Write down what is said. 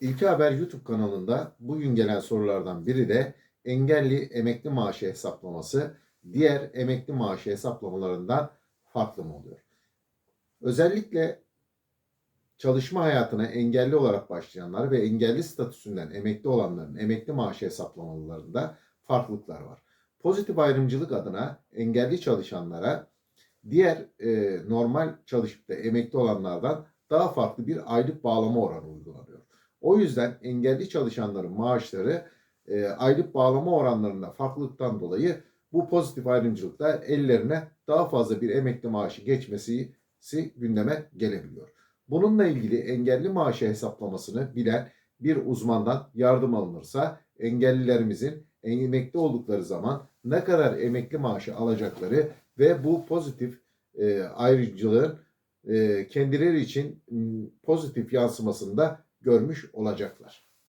İlki Haber YouTube kanalında bugün gelen sorulardan biri de engelli emekli maaşı hesaplaması diğer emekli maaşı hesaplamalarından farklı mı oluyor? Özellikle çalışma hayatına engelli olarak başlayanlar ve engelli statüsünden emekli olanların emekli maaşı hesaplamalarında farklılıklar var. Pozitif ayrımcılık adına engelli çalışanlara diğer e, normal çalışıp da emekli olanlardan daha farklı bir aylık bağlama oranı uygulanıyor. O yüzden engelli çalışanların maaşları e, aylık bağlama oranlarında farklılıktan dolayı bu pozitif ayrımcılıkla ellerine daha fazla bir emekli maaşı geçmesi gündeme gelebiliyor. Bununla ilgili engelli maaşı hesaplamasını bilen bir uzmandan yardım alınırsa engellilerimizin emekli oldukları zaman ne kadar emekli maaşı alacakları ve bu pozitif e, ayrıcılığın e, kendileri için pozitif yansımasını da görmüş olacaklar.